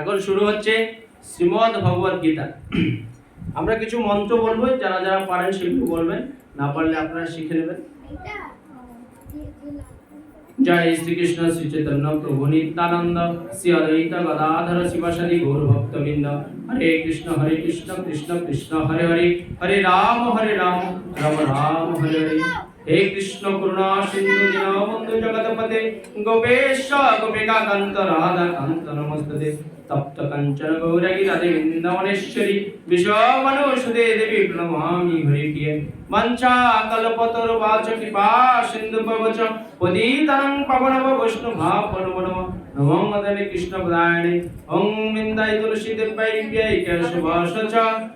এখন শুরু হচ্ছে শ্রীমদ ভগবত গীতা। আমরা কিছু মন্ত্র বলব, যারা যারা পারেন সেগুলো বলবেন, না পারলে আপনারা শিখে নেবেন। জয় শ্রীকৃষ্ণ শ্রী চৈতন্য প্রভু নিত্যানন্দ। শ্রী অদ্বৈত গদাধর শিবাসাদি গৌর ভক্তবৃন্দ হরে কৃষ্ণ হরে কৃষ্ণ কৃষ্ণ কৃষ্ণ, হরে হরে। হরে রাম হরে রাম রাম রাম, হরে হরে। হে কৃষ্ণ করুণা সিন্ধু দীনবন্ধু জগৎপতে গোপেশ গোপিকা কান্ত রাধা কান্ত নমস্তে তপ্ত কাঞ্চন গৌরী রাধে বৃন্দাবনেশ্বরী বিশ্বমনুষুদে দেবী প্রণমামি হরিপ্রিয়ে মঞ্চা কল্পতরু বাচ কৃপা সিন্ধু পবচ পবনব মদনে কৃষ্ণ পদায়নে ওং বিন্দাই তুলসী দেবাই প্যাই কেশবাস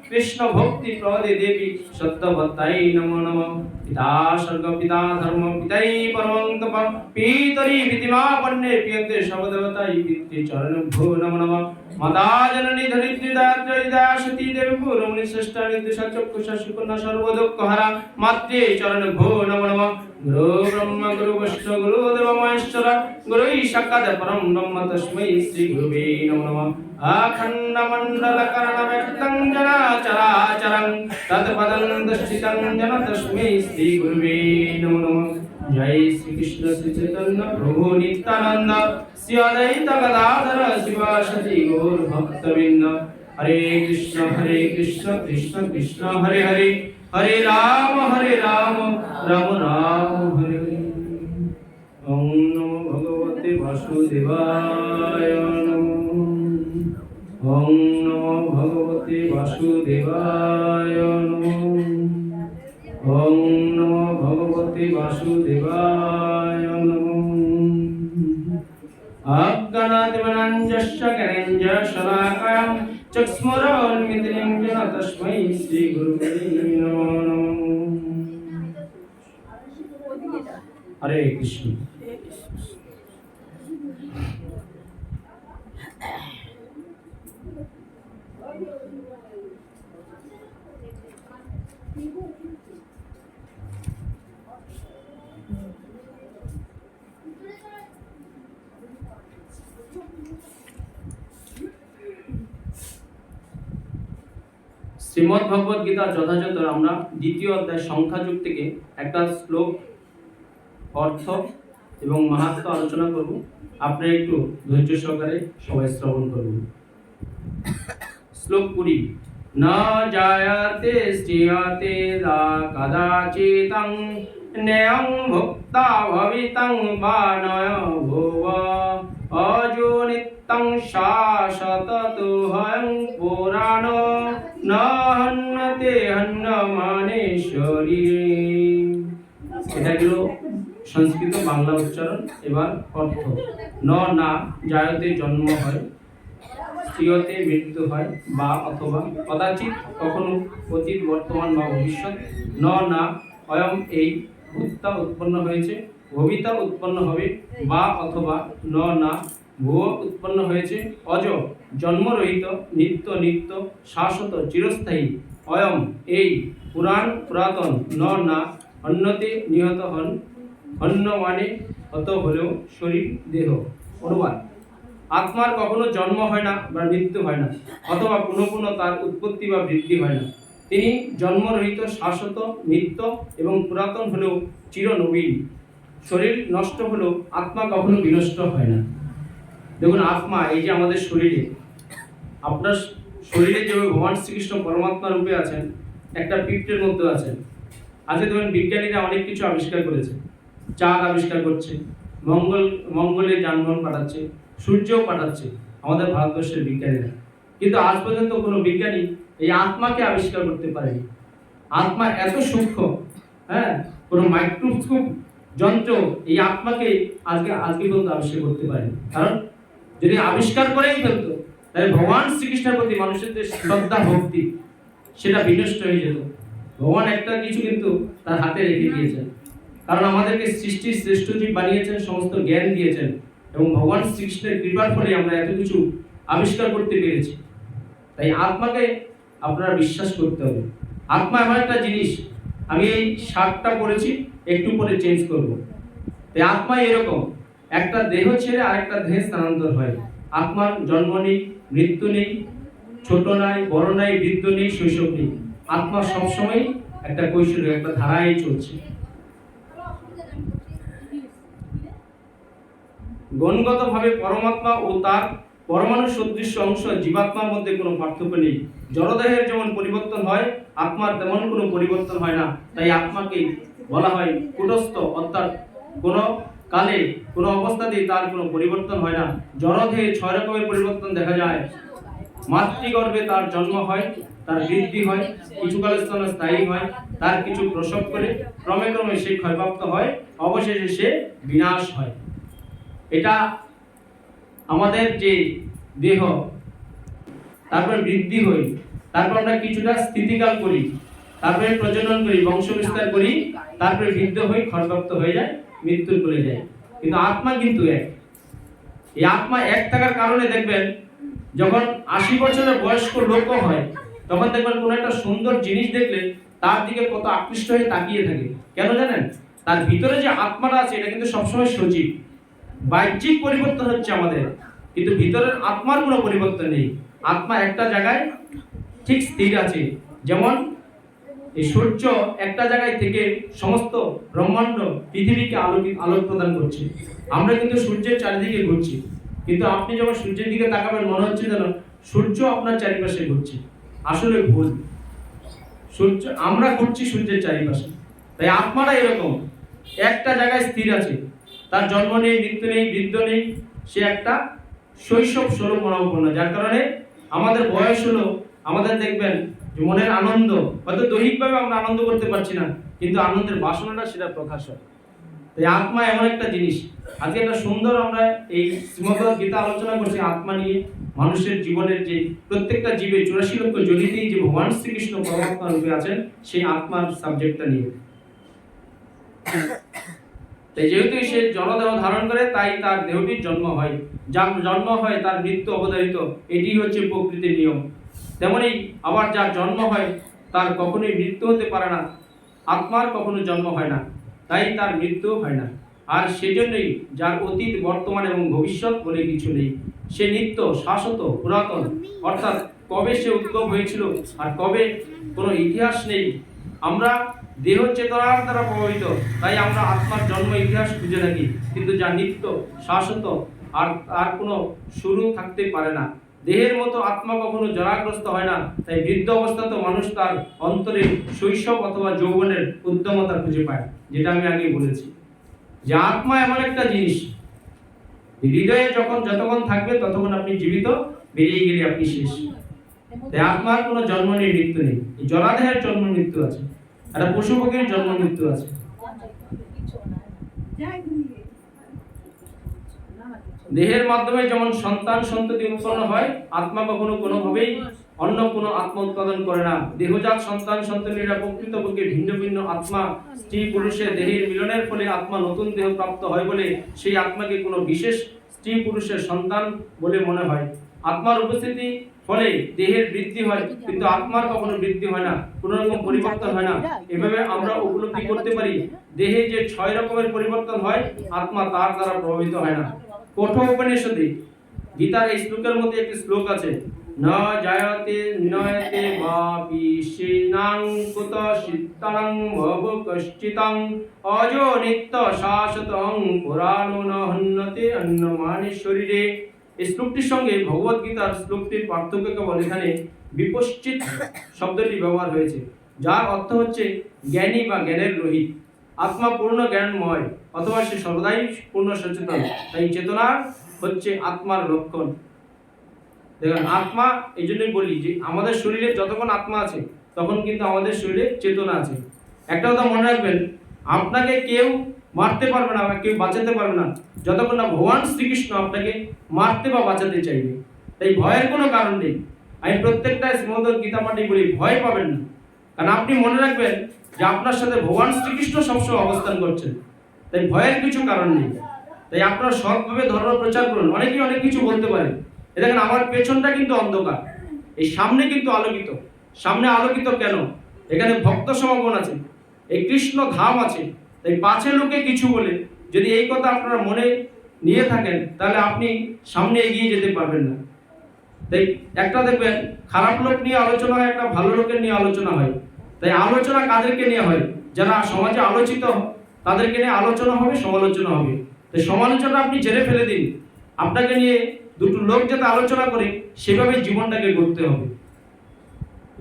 কৃষ্ণ ভক্তি প্রদে দেবী সত্যবত্তাই নমো নমঃ। পিতা স্বর্গ পিতা ধর্ম পিতাই পরমং তপ পিতরি বিধিমা পণ্যে পিয়ন্তে সর্বদেবতাই পিতৃ চরণ ভো নমো নমঃ মাতা জননী ধরিত্রী দাত্রী দাসতী দেবী পুরমণি শ্রেষ্ঠ নির্দেশা চক্ষুষা সুকন্যা সর্বদুঃখ হারা মাত্রে চরণ ভো নমো নমঃ গুরু ব্রহ্ম গুরু বিষ্ণু গুরু দেব মহেশ্বর গুরু সাক্ষাৎ পরম ব্রহ্ম তস্मै শ্রী গুরুবে নমো নমঃ আখণ্ড মণ্ডল কর্ণ ব্যক্তং জনা চরাচরং তৎপদং দর্শিতং জন তস্मै শ্রী গুরুবে নমো নমঃ জয় শ্রীকৃষ্ণ শ্রী চৈতন্য প্রভু নিত্যানন্দ শ্রী অদ্বৈত গদাধর শিবাসতি গৌর ভক্তবৃন্দ হরে কৃষ্ণ হরে কৃষ্ণ কৃষ্ণ কৃষ্ণ হরে হরে হরে রাম ওম নমো ভগবতে বাসুদেবায় ওম নমো ভগবতে বাসুদেবায় অজ্ঞানাদিবনাঞ্জস্য জ্ঞানেঞ্জ শলাকায়াম চক্ষুরোন্মিত্রিং জন তস্मै শ্রী গুরুবে নমো নমো হরে কৃষ্ণ শ্রীমদ্ ভগবত গীতা যথাযথ আমরা দ্বিতীয় অধ্যায় সংখ্যাযুগ থেকে একটা শ্লোক, অর্থ এবং মাহাত্ম আলোচনা করব। আপনি একটু ধৈর্য সহকারে সবাই শ্রবণ করুন। শ্লোক কুড়ি, ন জায়তে শ্রিয়তে দা কদাচিতং ন্যায়ং ভুক্তা ভবিতং বা নয় ভুব অজো নিত্যং শাশ্বততো হয়ং পুরাণ ন হন্যতে হন্য মানেশ্বরী এটা গেল সংস্কৃত বাংলা উচ্চারণ। এবার অর্থ। ন না জায়তে জন্ম হয়, স্ত্রীয়তে মৃত্যু হয়, বা অথবা কদাচিৎ কখনো অতীত, বর্তমান বা ভবিষ্যৎ। ন না অয়ম এই ভূতা উৎপন্ন হয়েছে। ভবিতা উৎপন্ন হবে, বা অথবা ন, না ভুয় উৎপন্ন হয়েছে, অজ জন্মরহিত নিত্য নিত্য, শাশ্বত, চিরস্থায়ী, অয়ম, এই, পুরাণ, পুরাতন, ন, না, অন্যতে নিহত হন অন্য মানে হত হলেও শরীর, দেহ অনুবাদ আত্মার কখনো জন্ম হয় না বা মৃত্যু হয় না, অথবা কোনো কোনো তার উৎপত্তি বা বৃদ্ধি হয় না। তিনি জন্মরহিত শাশ্বত, নিত্য এবং পুরাতন হলেও চিরনবীন। শরীর নষ্ট হলেও আত্মা কখনো বিনষ্ট হয় না। দেখুন, আত্মা, এই যে আমাদের শরীরে, আপনার শরীরে যেভাবে ভগবান শ্রীকৃষ্ণ পরমাত্মা রূপে আছেন, একটা পিত্রের মধ্যে আছেন, আজকে দেখবেন বিজ্ঞানীরা অনেক কিছু আবিষ্কার করেছে। চাঁদ আবিষ্কার করছে, মঙ্গল মঙ্গলে যানবাহন পাঠাচ্ছে, সূর্যও পাঠাচ্ছে আমাদের ভারতবর্ষের বিজ্ঞানীরা। কিন্তু আজ পর্যন্ত কোনো বিজ্ঞানী এই আত্মাকে আবিষ্কার করতে পারেনি। আত্মা এত সূক্ষ্ম হ্যাঁ কোনো মাইক্রোস্কোপ যন্ত্র, এই আত্মাকে আজকে আজকে পর্যন্ত আবিষ্কার করতে পারেনি। কারণ যদি আবিষ্কার করেই ফেলতো, তাহলে ভগবান শ্রীকৃষ্ণের প্রতি মানুষের যে শ্রদ্ধা, ভক্তি, সেটা বিনষ্ট হয়ে যেত। ভগবান একটা কিছু কিন্তু তার হাতে রেখে দিয়েছেন। কারণ আমাদেরকে সৃষ্টির শ্রেষ্ঠ জীব বানিয়েছেন, সমস্ত জ্ঞান দিয়েছেন, এবং ভগবান শ্রীকৃষ্ণের কৃপার ফলে আমরা এত কিছু আবিষ্কার করতে পেরেছি। তাই আত্মাকে আপনারা বিশ্বাস করতে হবে। আত্মা এমন একটা জিনিস, আমি এই শার্টটা পরেছি একটু পরে চেঞ্জ করব। তাই আত্মা এরকম। একটা দেহ ছেড়ে আরেকটা দেহে স্থানান্তর হয়। আত্মার জন্ম নেই, মৃত্যু নেই, ছোট নাই, বড় নাই, বৃদ্ধ নেই, শৈশব নেই। আত্মা সবসময় একটা কৈশোর, একটা ধারায় চলছে। গণগতভাবে পরমাত্মা ও তার পরমাণু সদৃশ্য অংশ জীবাত্মার মধ্যে কোনো পার্থক্য নেই। জড়দেহের যেমন পরিবর্তন হয়, আত্মার তেমন কোনো পরিবর্তন হয় না। তাই আত্মাকে বলা হয়, কুটস্থ অর্থাৎ কোনো কালে, কোনো অবস্থাতেই তার কোনো পরিবর্তন হয় না। জড়দেহে ছয় রকমের পরিবর্তন দেখা যায়। মাতৃগর্ভে তার জন্ম হয়, তার বৃদ্ধি হয় কিছুকালের জন্য স্থায়ী হয়, তার কিছু প্রসব করে, ক্রমে ক্রমে সে ক্ষয়প্রাপ্ত হয়, অবশেষে সে বিনাশ হয়। এটা আমাদের যে দেহ, তারপর বৃদ্ধি হই, তারপর আমরা কিছুটা স্থিতিকাল করি, তারপরে প্রজনন করি বংশ বিস্তার করি তারপরে বৃদ্ধ হয়ে ক্ষয়প্রাপ্ত হয়ে যায়, মৃত্যুর করে যায়। কিন্তু আত্মা কিন্তু এক। এই আত্মা এক থাকার কারণে দেখবেন, যখন আশি বছরের বয়স্ক লোক হয়, তখন দেখবেন কোনো একটা সুন্দর জিনিস দেখলে তার দিকে কত আকৃষ্ট হয়ে তাকিয়ে থাকে। কেন জানেন? তার ভিতরে যে আত্মাটা আছে, এটা কিন্তু সবসময় সজীব। বাহ্যিক পরিবর্তন হচ্ছে আমাদের, কিন্তু ভিতরের আত্মার কোনো পরিবর্তন নেই। আত্মা একটা জায়গায় ঠিক স্থির আছে। যেমন এই সূর্য একটা জায়গায় থেকে সমস্ত ব্রহ্মাণ্ড পৃথিবীকে আলোক আলোক প্রদান করছে। আমরা কিন্তু সূর্যের চারিদিকে ঘুরছি। কিন্তু আপনি যখন সূর্যের দিকে তাকাবেন, মনে হচ্ছে যেন সূর্য আপনার চারিপাশে ঘুরছে। আসলে ভুল। সূর্য আমরা ঘুরছি সূর্যের চারিপাশে। তাই আত্মাটা এরকম। একটা জায়গায় স্থির আছে। তার জন্ম নেই, মৃত্যু নেই, বৃদ্ধ নেই। সে একটা শৈশব স্বরূপ মনোপন্ন যার কারণে আমাদের বয়স হলো, আমাদের দেখবেন মনের আনন্দ, হয়তো দৈহিকভাবে আমরা আনন্দ করতে পারছি না, কিন্তু আনন্দের বাসনাটা সেটা প্রকাশ হয়। তাই আত্মা এমন একটা জিনিস। আজকে একটা সুন্দর আমরা এই শ্রীমদ গীতা আলোচনা করছি আত্মা নিয়ে। মানুষের জীবনের যে প্রত্যেকটা জীবে চুরাশি লক্ষ জনিতেই যে ভগবান শ্রীকৃষ্ণ পরমাত্মা রূপে আছেন, সেই আত্মার সাবজেক্টটা নিয়ে। তাই যেহেতু সে জনদেহ ধারণ করে, তাই তার দেহটির জন্ম হয়। যার জন্ম হয়, তার মৃত্যু অবধারিত। এটি হচ্ছে প্রকৃতির নিয়ম। তেমনি আবার যার জন্ম হয়, তার কখনোই মৃত্যু হতে পারে না। আত্মার কখনো জন্ম হয় না, তাই তার মৃত্যু হয় না। আর সেজন্যই যার অতীত, বর্তমান এবং ভবিষ্যৎ বলে কিছু নেই। সে নিত্য, শাশ্বত, পুরাতন, অর্থাৎ কবে সে উদ্ভব হয়েছিল আর কবে কোনো ইতিহাস নেই। আমরা দেহ চেতনার দ্বারা প্রভাবিত, তাই আমরা আত্মার জন্ম, ইতিহাস খুঁজে থাকি। কিন্তু যা নিত্য, শাশ্বত, আর আর কোনো শুরু থাকতে পারে না। দেহের মতো আত্মা কখনো জরাগ্রস্ত হয় না, তাই বৃদ্ধ অবস্থাতেও মানুষ তার অন্তরে শৈশব অথবা যৌবনের উদ্যমতা খুঁজে পায়, যেটা আমি আগে বলেছি। যে আত্মা এমন একটা জিনিস হৃদয়ে যখন যতক্ষণ থাকবে ততক্ষণ আপনি জীবিত, বেরিয়ে গেলে আপনি শেষ। তাই আত্মার কোনো জন্ম নেই মৃত্যু নেই। এই জরাদেহের জন্ম মৃত্যু আছে একটা পশু পাখির জন্ম মৃত্যু আছে। দেহের মাধ্যমে যেমন সন্তান সন্ততি উৎপন্ন হয়, আত্মা কখনো কোনোভাবেই অন্য কোনো আত্মা উৎপাদন করে না। দেহজাত সন্তান সন্ততিরা প্রকৃতপক্ষে ভিন্ন ভিন্ন আত্মা, স্ত্রী পুরুষের দেহের মিলনের ফলে আত্মা নতুন দেহ প্রাপ্ত হয় বলে সেই আত্মাকে কোনো বিশেষ স্ত্রী পুরুষের সন্তান বলে মনে হয়। আত্মার উপস্থিতি ফলে দেহের বৃদ্ধি হয়, কিন্তু আত্মার কখনো বৃদ্ধি হয় না, কোনো রকম পরিবর্তন হয় না। এভাবে আমরা উপলব্ধি করতে পারি, দেহে যে ছয় রকমের পরিবর্তন হয়, আত্মা তার দ্বারা প্রভাবিত হয় না। কঠোর উপনিষদে গীতার এই শ্লোকের মধ্যে একটি শ্লোক আছে, ন জায়তে নয়তে বা বিশেনাং কুত সিত্তাং ভব কশ্চিতাং অজ নিত্য শাশ্বতং পুরাণো ন হন্যতে অন্নমানে শরীরে। এই শ্লোকটির সঙ্গে ভগবত গীতার শ্লোকটির পার্থক্য কেবল এখানে বিপশ্চিত শব্দটি ব্যবহার হয়েছে, যার অর্থ হচ্ছে জ্ঞানী বা জ্ঞানের রহিত। আত্মা পূর্ণ জ্ঞানময়, অথবা সে সর্বদাই পূর্ণ সচেতন। তাই চেতনা হচ্ছে আত্মার লক্ষণ। দেখুন, আত্মা, এই জন্যই বলি যে আমাদের শরীরে যতক্ষণ আত্মা আছে, তখন কিন্তু আমাদের শরীরে চেতনা আছে। একটা কথা মনে রাখবেন, আপনাকে কেউ মারতে পারবে না কেউ বাঁচাতে পারবে না, যতক্ষণ না ভগবান শ্রীকৃষ্ণ আপনাকে মারতে বা বাঁচাতে চাইবে। তাই ভয়ের কোনো কারণ নেই। আমি প্রত্যেকটা শ্রীমদ গীতা পাঠে বলি, ভয় পাবেন না। কারণ আপনি মনে রাখবেন যে আপনার সাথে ভগবান শ্রীকৃষ্ণ সবসময় অবস্থান করছেন। তাই ভয়ের কিছু কারণ নেই। তাই আপনারা সৎভাবে ধর্ম প্রচার করুন। অনেকেই অনেক কিছু বলতে পারে। এ দেখেন, আমার পেছনটা কিন্তু অন্ধকার। এই সামনে কিন্তু আলোকিত। সামনে আলোকিত কেন? এখানে ভক্ত সমাগম আছে। এই কৃষ্ণ ধাম আছে। তাই পাছে লোকে কিছু বলে, যদি এই কথা আপনারা মনে নিয়ে থাকেন, তাহলে আপনি সামনে এগিয়ে যেতে পারবেন না। তাই একটা দেখবেন, খারাপ লোক নিয়ে আলোচনা হয়, একটা ভালো লোকের নিয়ে আলোচনা হয়। তাই আলোচনা কাদেরকে নিয়ে হয়? যারা সমাজে আলোচিত, তাদেরকে নিয়ে আলোচনা হবে, সমালোচনা হবে। তাই সমালোচনা আপনি জেনে ফেলে দিন। আপনাকে নিয়ে দুটো লোক যাতে আলোচনা করে সেভাবে জীবনটাকে গড়তে হবে।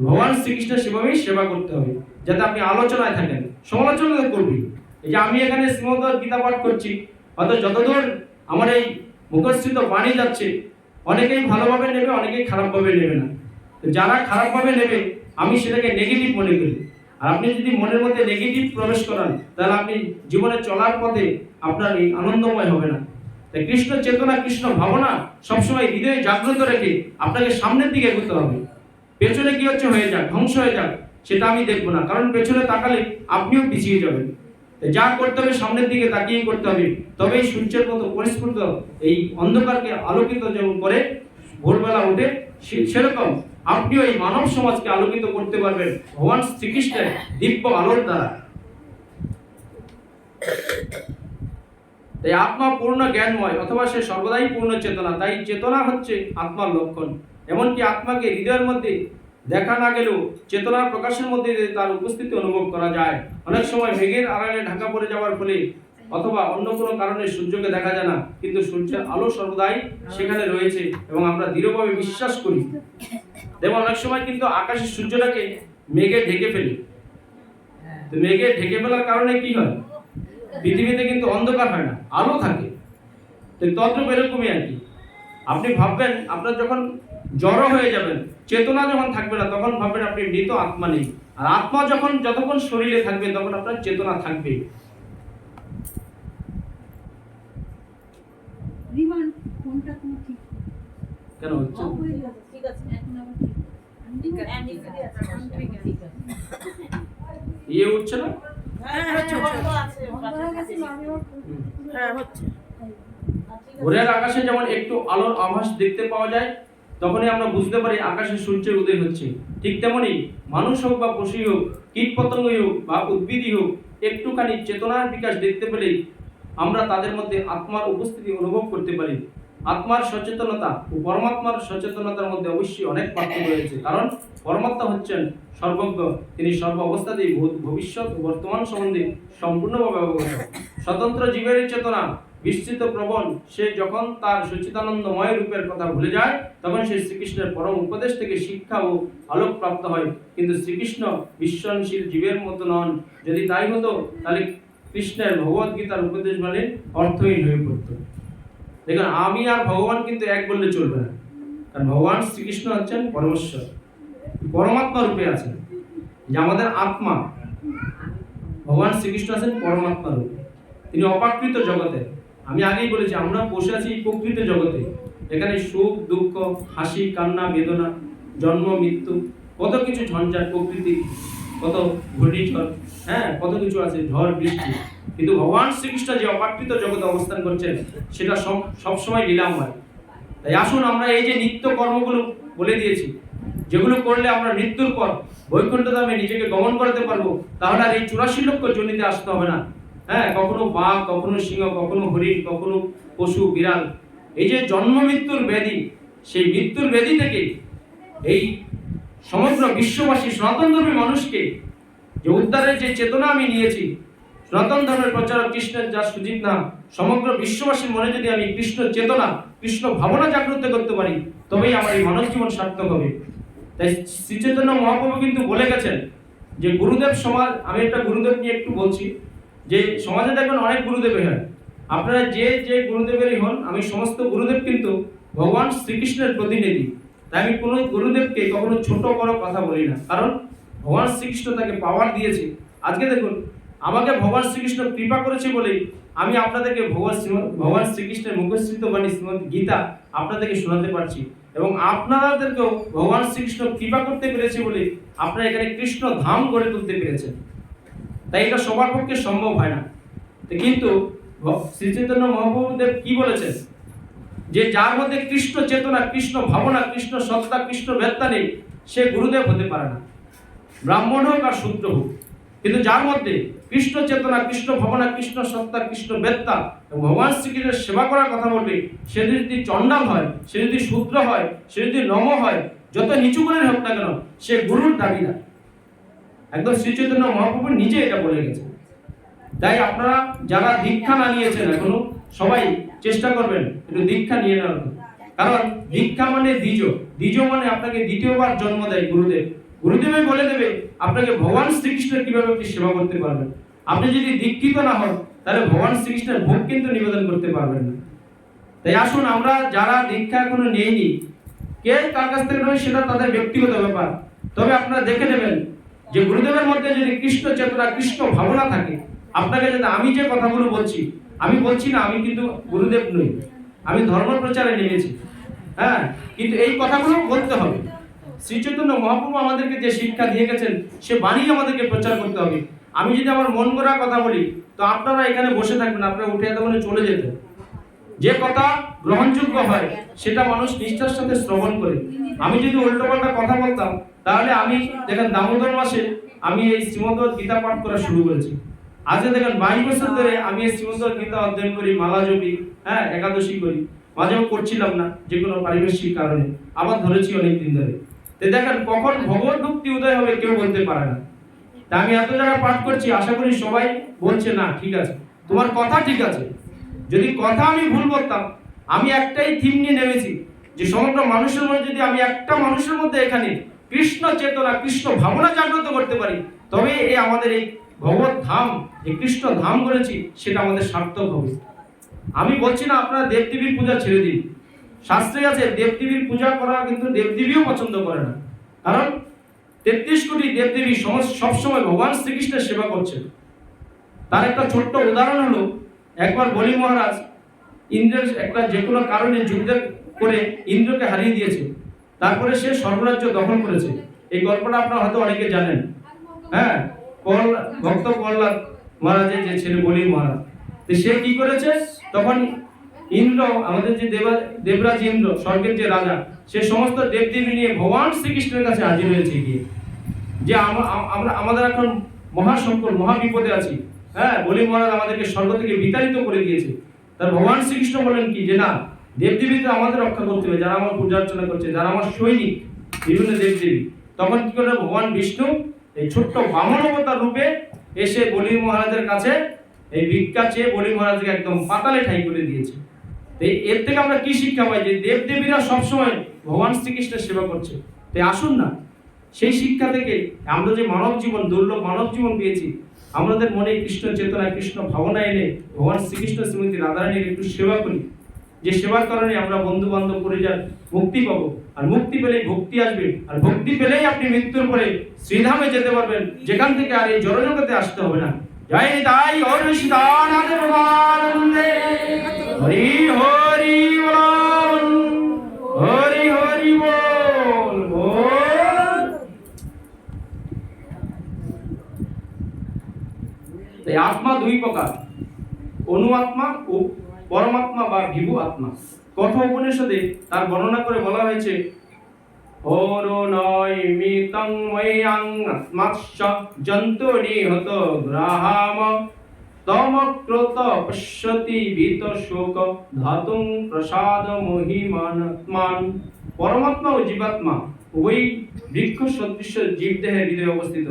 ভগবান শ্রীকৃষ্ণের সেভাবেই সেবা করতে হবে, যাতে আপনি আলোচনায় থাকেন। সমালোচনা করবি এই যে আমি এখানে শ্রীমদ গীতা পাঠ করছি হয়তো যতদূর আমার এই মুখস্থিত বাণী যাচ্ছে, অনেকেই ভালোভাবে নেবে, অনেকেই খারাপভাবে নেবে না। যারা খারাপভাবে নেবে আমি সেটাকে নেগেটিভ মনে করি। আর আপনি যদি মনের মধ্যে নেগেটিভ প্রবেশ করান, তাহলে আপনি জীবনে চলার পথে আপনার এই আনন্দময় হবে না। তাই কৃষ্ণ চেতনা, কৃষ্ণ ভাবনা সবসময় হৃদয়ে জাগ্রত রেখে আপনাকে সামনের দিকে এগোতে হবে। পেছনে কি হচ্ছে হয়ে যাক, ধ্বংস হয়ে যাক, সেটা আমি দেখব না। কারণ পেছনে তাকালে আপনিও পিছিয়ে যাবেন। যা করতে হবে সামনের দিকে তাকিয়ে করতে হবে। তবেই সূর্যের মতো পরিস্ফুট এই অন্ধকারকে আলোকিত যেমন করে, ভোরবেলা উঠে সেরকম আপনিও এই মানব সমাজকে আলোকিত করতে পারবেন। ভগবান শ্রীকৃষ্ণের দিব্য আলোর দ্বারা। তাই আত্মা পূর্ণ জ্ঞানময়, অথবা সে সর্বদাই পূর্ণ চেতনা, তাই চেতনা হচ্ছে আত্মার লক্ষণ। এমনকি আত্মাকে হৃদয়ের মধ্যে দেখা না গেলেও চেতনার প্রকাশের মধ্যে তার উপস্থিতি অনুভব করা যায়, অনেক সময় মেঘের আড়ালে ঢাকা পড়ে যাওয়ার ফলে অথবা অন্য কোনো কারণে সূর্যকে দেখা যায় না, কিন্তু সূর্যের আলো সর্বদাই সেখানে রয়েছে এবং আমরা দৃঢ়ভাবে বিশ্বাস করি। দেখো অনেক সময় কিন্তু আকাশের সূর্যটাকে মেঘে ঢেকে ফেলি। তো মেঘে ঢেকে ফেলার কারণে কি হয়? পৃথিবীতে কিন্তু অন্ধকার হয় না আলো থাকে। তো তদ্রুপ এরকমই আর কি। আপনি ভাববেন আপনার যখন জড়ো হয়ে যাবেন চেতনা যখন থাকবে না তখন ভাববেন আপনি মৃত আত্মা নেই। আর আত্মা যখন যতক্ষণ শরীরে থাকবে তখন আপনার চেতনা থাকবে কেন হচ্ছে? ঠিক আছে আছে। আছে ইয়ে না? হ্যাঁ হচ্ছে হয়ে আমি ওর হ্যাঁ হচ্ছে। ভোরের আকাশে যেমন একটু আলোর আভাস দেখতে পাওয়া যায় তখনই আমরা বুঝতে পারি আকাশে সূর্যের উদয় হচ্ছে। ঠিক তেমনি মানুষ হোক বা পশুই হোক কীট পতঙ্গই হোক বা উদ্ভিদই হোক একটুখানি চেতনার বিকাশ দেখতে পেলেই আমরা তাদের মধ্যে আত্মার উপস্থিতি অনুভব করতে পারি। আত্মার সচেতনতা ও পরমাত্মার সচেতনতার মধ্যে অবশ্যই অনেক পার্থক্য রয়েছে। কারণ পরমাত্মা হচ্ছেন সর্বজ্ঞ। তিনি সর্ব অবস্থাতেই ভবিষ্যৎ বর্তমান সম্বন্ধে সম্পূর্ণভাবে অবগত। স্বতন্ত্র জীবের চেতনা, বিস্তৃত প্রবণ, সে যখন তার সচিতানন্দময় রূপের কথা ভুলে যায়, তখন সে শ্রীকৃষ্ণের পরম উপদেশ থেকে শিক্ষা ও আলোক প্রাপ্ত হয়। কিন্তু শ্রীকৃষ্ণ বিশ্বনশীল জীবের মতো নন। যদি তাই হতো, তাহলে কৃষ্ণের ভগবদ গীতার উপদেশ মানে অর্থহীন হয়ে পড়ত। দেখুন, আমি আর ভগবান কিন্তু এক বললে চলবে না। কারণ ভগবান শ্রীকৃষ্ণ হচ্ছেন পরমেশ্বর। পরমাত্মা রূপে আছেন। যে আমাদের আত্মা, ভগবান শ্রীকৃষ্ণ আছেন পরমাত্মা রূপে। তিনি অপাকৃত জগতে। আমি আগেই বলেছি, আমরা বসে আছি প্রকৃত জগতে। এখানে সুখ, দুঃখ, হাসি, কান্না, বেদনা, জন্ম, মৃত্যু, কত কিছু ঝঞ্ঝাট, প্রকৃতি। কত ঘূর্ণিঝড় হ্যাঁ কত কিছু আছে, ঝড়, বৃষ্টি। কিন্তু ভগবান শ্রীকৃষ্ণ যে অপাকৃত জগতে অবস্থান করছেন, সেটা সব সবসময় লীলাময়। তাই আসুন আমরা এই যে নিত্য কর্মগুলো বলে দিয়েছি, যেগুলো করলে আমরা মৃত্যুর পর বৈকুণ্ঠ ধামে নিজেকে গমন করতে পারব, তাহলে আর এই চুরাশি লক্ষ জনিতে আসতে হবে না। হ্যাঁ কখনো বাঘ, কখনো সিংহ, কখনো হরিণ, কখনো পশু, বিড়াল। এই যে জন্ম মৃত্যুর ব্যাধি, সেই মৃত্যুর ব্যাধি থেকে এই সমগ্র বিশ্ববাসী সনাতন ধর্মী মানুষকে যে উদ্ধারের যে চেতনা আমি নিয়েছি, সনাতন ধর্মের প্রচারক কৃষ্ণের যা সুজিত নাম, সমগ্র বিশ্ববাসীর মনে যদি আমি কৃষ্ণ চেতনা, কৃষ্ণ ভাবনা জাগ্রত করতে পারি, তবেই আমার এই মানব জীবন সার্থক হবে। তাই শ্রী চৈতন্য মহাপ্রভু কিন্তু বলে গেছেন যে গুরুদেব সমাজ, আমি একটা গুরুদেব নিয়ে একটু বলছি, যে সমাজে দেখবেন অনেক গুরুদেব হয়। আপনারা যে যে গুরুদেবেরই হন, আমি সমস্ত গুরুদেব কিন্তু ভগবান শ্রীকৃষ্ণের প্রতিনিধি। তাই আমি কোনো গুরুদেবকে কখনো ছোট বড় কথা বলি না। কারণ ভগবান শ্রীকৃষ্ণ তাকে পাওয়ার দিয়েছে। আজকে দেখুন, আমাকে ভগবান শ্রীকৃষ্ণ কৃপা করেছে বলেই আমি আপনাদেরকে ভগবান ভগবান শ্রীকৃষ্ণের মুখস্থিত বাণী শ্রীমদ গীতা আপনাদেরকে শোনাতে পারছি। এবং আপনাদেরকেও ভগবান শ্রীকৃষ্ণ কৃপা করতে পেরেছে বলে আপনারা এখানে কৃষ্ণ ধাম গড়ে তুলতে পেরেছেন। তাই এটা সবার পক্ষে সম্ভব হয় না। কিন্তু ভ- শ্রী চৈতন্য মহাপ্রভুদেব কি বলেছেন? যে যার মধ্যে কৃষ্ণ চেতনা, কৃষ্ণ ভাবনা, কৃষ্ণ সত্তা, কৃষ্ণ বেত্তা নেই, সে গুরুদেব হতে পারে না। ব্রাহ্মণ হোক আর শূদ্র হোক, কিন্তু যার মধ্যে কৃষ্ণ চেতনা, কৃষ্ণ ভাবনা, কৃষ্ণ সত্তা, কৃষ্ণ বেত্তা এবং ভগবান শ্রীকৃষ্ণের সেবা করার কথা বলবে, সে যদি চণ্ডাল হয়, সে যদি শূদ্র হয়, সে যদি নম হয়, যত নিচু করে হোক না কেন, সে গুরুর দাবিদার একদম শ্রী চৈতন্য মহাপ্রভু নিজে এটা বলে গেছে তাই আপনারা যারা দীক্ষা না নিয়েছেন এখনও, সবাই চেষ্টা করবেন, একটু দীক্ষা নিয়ে নেওয়ার কারণ দীক্ষা মানে দ্বিজ। দ্বিজ মানে আপনাকে দ্বিতীয়বার জন্ম দেয় গুরুদেব। গুরুদেবই বলে দেবে, আপনাকে ভগবান শ্রীকৃষ্ণের কীভাবে আপনি সেবা করতে পারবেন। আপনি যদি দীক্ষিত না হন, তাহলে ভগবান শ্রীকৃষ্ণের ভোগ কিন্তু নিবেদন করতে পারবেন না। তাই আসুন, আমরা যারা দীক্ষা এখনও নেইনি, কে কার কাছ থেকে নেবে সেটা তাদের ব্যক্তিগত ব্যাপার। তবে আপনারা দেখে নেবেন যে গুরুদেবের মধ্যে যদি কৃষ্ণ চেতনা, কৃষ্ণ ভাবনা থাকে, আপনাকে যদি আমি যে কথাগুলো বলছি আমি বলছি না, আমি কিন্তু গুরুদেব নই। আমি ধর্ম প্রচারে নেমেছি। হ্যাঁ কিন্তু এই কথাগুলো বলতে হবে। শ্রী চৈতন্য মহাপ্রভু আমাদেরকে যে শিক্ষা দিয়ে গেছেন, সে বাণী আমাদেরকে প্রচার করতে হবে। আমি যদি আমার মন গড়া কথা বলি, তো আপনারা এখানে বসে থাকবেন, আপনারা উঠে তখন চলে যেতেন যে কথা গ্রহণযোগ্য হয়, সেটা মানুষ নিষ্ঠার সাথে শ্রবণ করে। আমি যদি উল্টোপাল্টা কথা বলতাম, তাহলে আমি দেখেন, দামোদর মাসে আমি এই শ্রীমদ গীতা পাঠ করা শুরু করেছি। আজকে দেখেন বাইশ বছর ধরে আমি এই গীতা অধ্যয়ন করি মালা জপি হ্যাঁ একাদশী করি। মাঝেও করছিলাম না যে কোনো পারিপার্শ্বিক কারণে। আবার ধরেছি অনেক দিন ধরে। তো দেখেন কখন ভগবত ভক্তি উদয় হবে কেউ বলতে পারে না। তা আমি এত জায়গা পাঠ করছি আশা করি সবাই বলছে না ঠিক আছে। তোমার কথা ঠিক আছে। যদি কথা আমি ভুল করতাম আমি একটাই থিম নিয়ে নেমেছি যে সমগ্র মানুষের মধ্যে যদি আমি একটা মানুষের মধ্যে এখানে কৃষ্ণ চেতনা কৃষ্ণ ভাবনা জাগ্রত করতে পারি তবে এই আমাদের এই ভগবত ধাম এই কৃষ্ণ ধাম করেছি, সেটা আমাদের সার্থক হবে। আমি বলছি না, আপনারা দেবদেবীর পূজা ছেড়ে দিন। শাস্ত্রে আছে দেবদেবীর পূজা করা কিন্তু দেবদেবীও পছন্দ করে না। কারণ তেত্রিশ কোটি দেবদেবী সবসময় ভগবান শ্রীকৃষ্ণের সেবা করছেন। তার একটা ছোট্ট উদাহরণ হলো, একবার বলি মহারাজ, ইন্দ্রের একটা যে কোনো কারণে যুদ্ধ করে ইন্দ্রকে হারিয়ে দিয়েছে। তারপরে সে সর্বরাজ্য দখল করেছে। এই গল্পটা আপনারা হয়তো অনেকে জানেন। হ্যাঁ ভক্ত প্রহ্লাদ মহারাজের যে ছেলে বলি মহারাজ। তো সে কি করেছে? তখন ইন্দ্র, আমাদের যে দেবা, দেবরাজ ইন্দ্র, স্বর্গের যে রাজা, সে সমস্ত দেবদেবী নিয়ে ভগবান শ্রীকৃষ্ণের কাছে হাজির হয়েছে গিয়ে। যে আম- আম- আমরা, আমাদের এখন মহা সংকট মহা বিপদে আছি। হ্যাঁ বলি মহারাজ আমাদেরকে স্বর্গ থেকে বিতাড়িত করে দিয়েছে। তার ভগবান শ্রীকৃষ্ণ বলেন কি? যে না, দেবদেবী তো আমাদের রক্ষা করতে হবে। যারা আমার পূজা অর্চনা করছে, যারা আমার সৈনিক, বিভিন্ন দেবদেবী, তখন কি করে ভগবান বিষ্ণু এই ছোট্ট বামন রূপে এসে বলি মহারাজের কাছে এই ভিক্ষা চেয়ে বলি মহারাজকে একদম পাতালে ঠাই করে দিয়েছে। এই- এর থেকে আমরা কি শিক্ষা পাই যে দেবদেবীরা সবসময় ভগবান শ্রীকৃষ্ণের সেবা করছে। তাই আসুন না, সেই শিক্ষা থেকে আমরা যে মানব জীবন, দুর্লভ মানব জীবন পেয়েছি, আমাদের মনে কৃষ্ণ চেতনা, কৃষ্ণ ভাবনা এনে ভগবান শ্রীকৃষ্ণ শ্রীমতী রাধারানীর একটু সেবা করি। যে সেবার কারণে আমরা বন্ধু বান্ধব পরিজন মুক্তি পাবো। আর মুক্তি পেলেই ভক্তি আসবে। আর ভক্তি পেলেই আপনি মৃত্যুর পরে শ্রীধামে যেতে পারবেন। যেখান থেকে আর এই জড়জগতে আসতে হবে না। জয় তাই হরি হরি হরি হরি আত্মা দুই প্রকার, অনু আত্মা ও পরমাত্মা বা বিভু আত্মা। কঠ উপনিষদে তার বর্ণনা করে বলা হয়েছে তমক্রত পশ্যতি ভীত শোক ধাতুং প্রসাদ মহিমানাত্মান পরমাত্মা ও জীবাত্মা উভয়ই বৃক্ষ সদৃশ্য জীবদেহের হৃদয়ে অবস্থিত,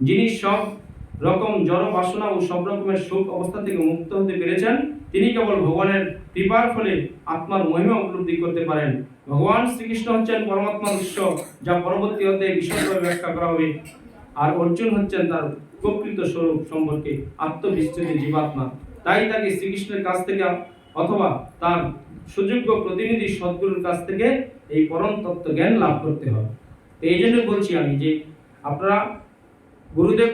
যিনি সব রকম জড় বাসনা ও সব রকমের সুখ অবস্থা থেকে মুক্ত হতে পেরেছেন। তিনি কেবল ভগবানের কৃপার ফলে আত্মার মহিমা উপলব্ধি করতে পারেন। ভগবান শ্রীকৃষ্ণ হচ্ছেন পরমাত্মার উৎস, যা পরবর্তী অধ্যায়ে বিশদভাবে ব্যাখ্যা করা হবে। আর অর্জুন হচ্ছেন তার প্রকৃত স্বরূপ সম্পর্কে আত্মবিস্তৃতি জীবাত্মা। তাই তাকে শ্রীকৃষ্ণের কাছ থেকে অথবা তার সুযোগ্য প্রতিনিধি সদ্গুরুর কাছ থেকে এই পরম তত্ত্ব জ্ঞান লাভ করতে হবে। এই জন্য বলছি আমি যে আপনারা গুরুদেব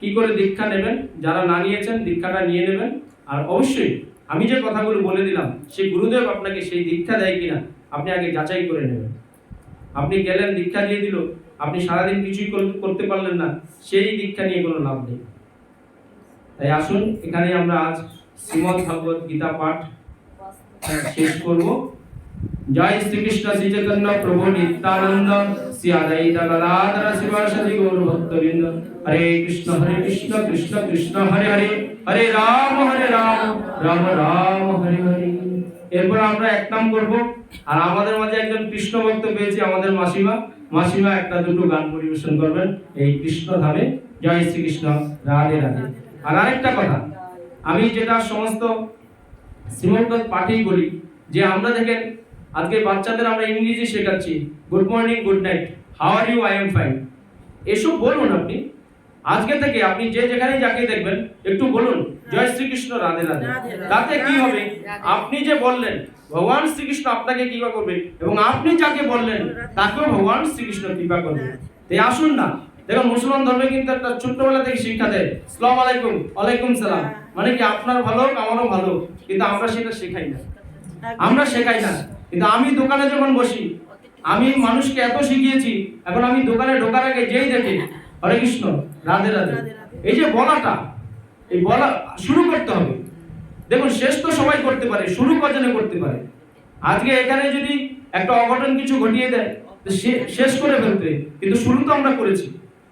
কি করে দীক্ষা নেবেন, যারা না নিয়েছেন দীক্ষাটা নিয়ে নেবেন। আর অবশ্যই আমি যে কথাগুলো বলে দিলাম সেই গুরুদেব আপনাকে সেই দীক্ষা দেয় কিনা আপনি আগে যাচাই করে নেবেন। আপনি গেলেন দীক্ষা দিয়ে দিল আপনি সারাদিন কিছুই করতে পারলেন না সেই দীক্ষা নিয়ে কোনো লাভ নেই। তাই আসুন এখানে আমরা আজ শ্রীমদ ভাগবত গীতা পাঠ আহ, শেষ করব। জয় শ্রীকৃষ্ণ শ্রী চৈতন্য প্রভু নিত্যানন্দ শ্রী আদায়িত গদাধর শিবাসাদি গৌর ভক্তবৃন্দ হরে কৃষ্ণ হরে কৃষ্ণ কৃষ্ণ কৃষ্ণ, হরে হরে। হরে রাম হরে রাম রাম রাম, হরে হরে। এরপর আমরা এক নাম করব। আর আমাদের মাঝে একজন কৃষ্ণ ভক্ত পেয়েছি আমাদের মাসিমা। মাসিমা একটা দুটো গান পরিবেশন করবেন এই কৃষ্ণ ধামে। জয় শ্রীকৃষ্ণ, রাধে রাধে। আর আরেকটা কথা, আমি যেটা সমস্ত শ্রীমন্ত পাঠেই বলি, যে আমরা দেখেন, আজকে বাচ্চাদের আমরা ইংরেজি শেখাচ্ছি। Good morning, good night, how are you, I am fine. এসব বলুন আপনি। আজকে থেকে আপনি যে যেখানেই যাকে দেখবেন একটু বলুন জয় শ্রীকৃষ্ণ রাধে রাধে। তাতে কি হবে? আপনি যে বললেন ভগবান শ্রীকৃষ্ণ আপনাকে কৃপা করবে এবং আপনি যাকে বললেন তাকেও ভগবান শ্রীকৃষ্ণ কৃপা করবে। তাই আসুন না। দেখুন মুসলমান ধর্মে কিন্তু একটা ছোট্টবেলা থেকে শিক্ষা দেয় সালাম আলাইকুম ওয়ালাইকুম সালাম। মানে কি আপনার ভালো আমারও ভালো কিন্তু আমরা সেটা শেখাই না। আমরা শেখাই না। কিন্তু আমি দোকানে যখন বসি আমি মানুষকে এত শিখিয়েছি এখন আমি দোকানে ঢোকার আগে যেই দেখি হরে কৃষ্ণ। রাধে রাধে। এই যে বলাটা, এই বলা শুরু করতে হবে। দেখুন, শেষ তো সবাই করতে পারে, শুরু কজনে করতে পারে? আজকে এখানে যদি একটা অঘটন কিছু ঘটিয়ে দেয় শেষ করে ফেলতে। কিন্তু শুরু তো আমরা করেছি।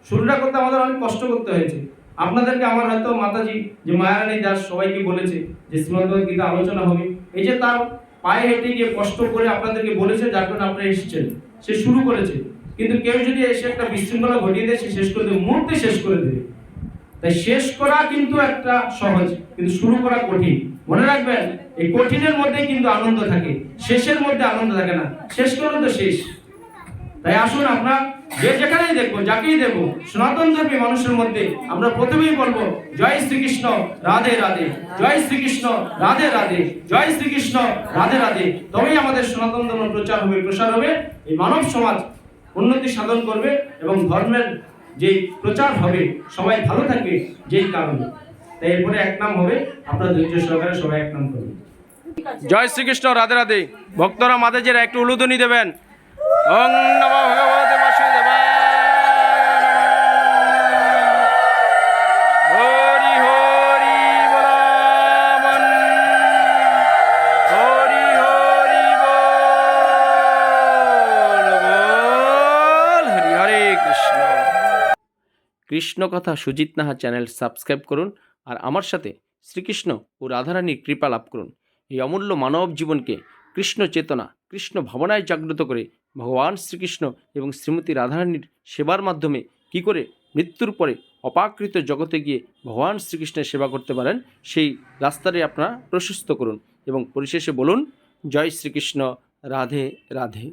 শুরুটা করতে আমাদের অনেক কষ্ট করতে হয়েছে। আপনাদেরকে আমার হয়তো মাতাজি, যে মায়ারানী দাস সবাইকে বলেছে যে শ্রীমদ গীতা আলোচনা হবে। এই যে তার পায়ে হেঁটে গিয়ে কষ্ট করে আপনাদেরকে বলেছে, যার কারণে আপনারা এসেছেন, সে শুরু করেছে। কিন্তু কেউ যদি এসে একটা বিশৃঙ্খলা ঘটিয়ে দেয়, সে শেষ করে দেবে, মুহূর্তে শেষ করে দেবে। তাই শেষ করা কিন্তু একটা সহজ, কিন্তু শুরু করা কঠিন। মনে রাখবেন, এই কঠিনের মধ্যে কিন্তু আনন্দ থাকে, শেষের মধ্যে আনন্দ থাকে না। শেষ করলে তো শেষ। তাই আসুন আমরা যে যেখানেই দেখব, যাকেই দেখব, সনাতন ধর্মী মানুষের মধ্যে আমরা প্রথমেই বলব, জয় শ্রীকৃষ্ণ, রাধে রাধে। জয় শ্রীকৃষ্ণ, রাধে রাধে। জয় শ্রীকৃষ্ণ, রাধে রাধে। তবেই আমাদের সনাতন ধর্ম প্রচার হবে, প্রসার হবে। এই মানব সমাজ উন্নতি সাধন করবে এবং ধর্মের যে প্রচার হবে, সবাই ভালো থাকবে যেই কারণে। তাই এরপরে এক নাম হবে, আপনার ধৈর্য সহকারে সবাই এক নাম করবে জয় শ্রীকৃষ্ণ, রাধে রাধে। ভক্তরা মাদেজেরা একটু উলুদনি দেবেন। ওং নম ভগবতে কৃষ্ণ কথা সুজিত নাহা চ্যানেল সাবস্ক্রাইব করুন আর আমার সাথে শ্রীকৃষ্ণ ও রাধারানীর কৃপা লাভ করুন। এই অমূল্য মানব জীবনকে কৃষ্ণ চেতনা, কৃষ্ণ ভাবনায় জাগ্রত করে ভগবান শ্রীকৃষ্ণ এবং শ্রীমতী রাধারানীর সেবার মাধ্যমে কি করে মৃত্যুর পরে অপাকৃত জগতে গিয়ে ভগবান শ্রীকৃষ্ণের সেবা করতে পারেন, সেই রাস্তাটি আপনারা প্রশস্ত করুন এবং পরিশেষে বলুন, জয় শ্রীকৃষ্ণ, রাধে রাধে।